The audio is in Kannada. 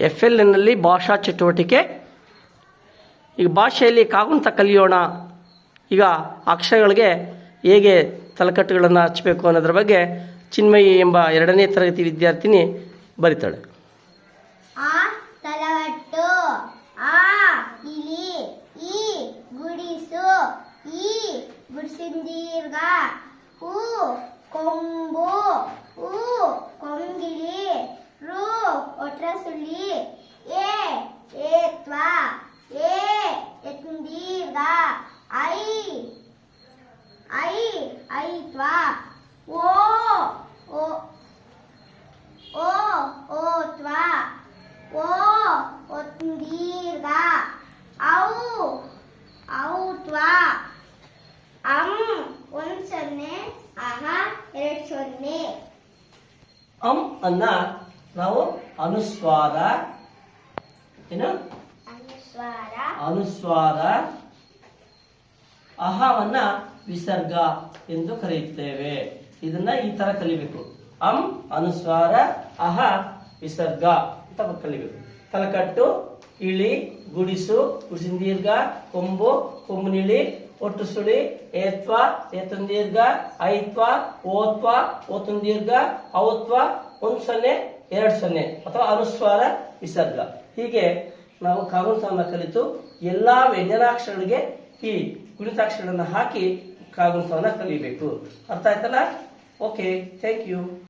ಎಫ್ ಎಲ್ ಎನ್ನಲ್ಲಿ ಭಾಷಾ ಚಟುವಟಿಕೆ. ಈಗ ಭಾಷೆಯಲ್ಲಿ ಕಾಗುಂತ ಕಲಿಯೋಣ. ಈಗ ಅಕ್ಷರಗಳಿಗೆ ಹೇಗೆ ತಲಕಟ್ಟುಗಳನ್ನು ಹಚ್ಚಬೇಕು ಅನ್ನೋದ್ರ ಬಗ್ಗೆ ಚಿನ್ಮಯಿ ಎಂಬ ಎರಡನೇ ತರಗತಿ ವಿದ್ಯಾರ್ಥಿನಿ ಬರಿತಾಳೆ. ಕೊಂಬು, ಹೂ ಒಟ್ರಸುಳಿ ಏ ಏತ್ವ ಏ ಎತ್ತಿನ ದೀರ್ಘ ಐ ಐ ಐತ್ವ ಓ ಓ ಓ ಓತ್ವ ಓ ಒತ್ತಂದೀರ್ಘ ಔ ಔತ್ವ ಅಂ ಒಂದ್ ಸೊನ್ನೆ ಅಹ ಎರಡ್ ಸೊನ್ನೆ ಅಂ ಅನ್ನ ನಾವು ಅನುಸ್ವಾರ ಏನು? ಅನುಸ್ವಾರ ಅಹವನ್ನ ವಿಸರ್ಗ ಎಂದು ಕರೆಯುತ್ತೇವೆ. ಇದನ್ನ ಈ ತರ ಕಲಿಬೇಕು. ಅಂ ಅನುಸ್ವಾರ ಅಹ ವಿಸರ್ಗ ಅಂತ ಕಲಿಬೇಕು. ತಲಕಟ್ಟು ಇಳಿ ಗುಡಿಸು ಗುಡಿಸಿನ ದೀರ್ಘ ಕೊಂಬು ಕೊಂಬುನಿಳಿ ಒಟ್ಟು ಸುಳಿ, ಏತ್ವ ಏತನ್ ದೀರ್ಘ ಐತ್ವ, ಓತ್ವ ಓತನ್ ದೀರ್ಘ ಔತ್ವ ಒಂದ್ ಸೊನ್ನೆ ಎರಡ್ ಸೊನ್ನೆ ಅಥವಾ ಅನುಸ್ವಾರ, ವಿಸರ್ಗ. ಹೀಗೆ ನಾವು ಕಾಗುಣಿತವನ್ನು ಕಲಿತು ಎಲ್ಲಾ ವ್ಯಂಜನಾಕ್ಷರಗಳಿಗೆ ಈ ಗುಣಿತಾಕ್ಷರಗಳನ್ನು ಹಾಕಿ ಕಾಗುಣಿತವನ್ನು ಕಲಿಬೇಕು. ಅರ್ಥ ಆಯ್ತಲ್ಲ? Okay thank you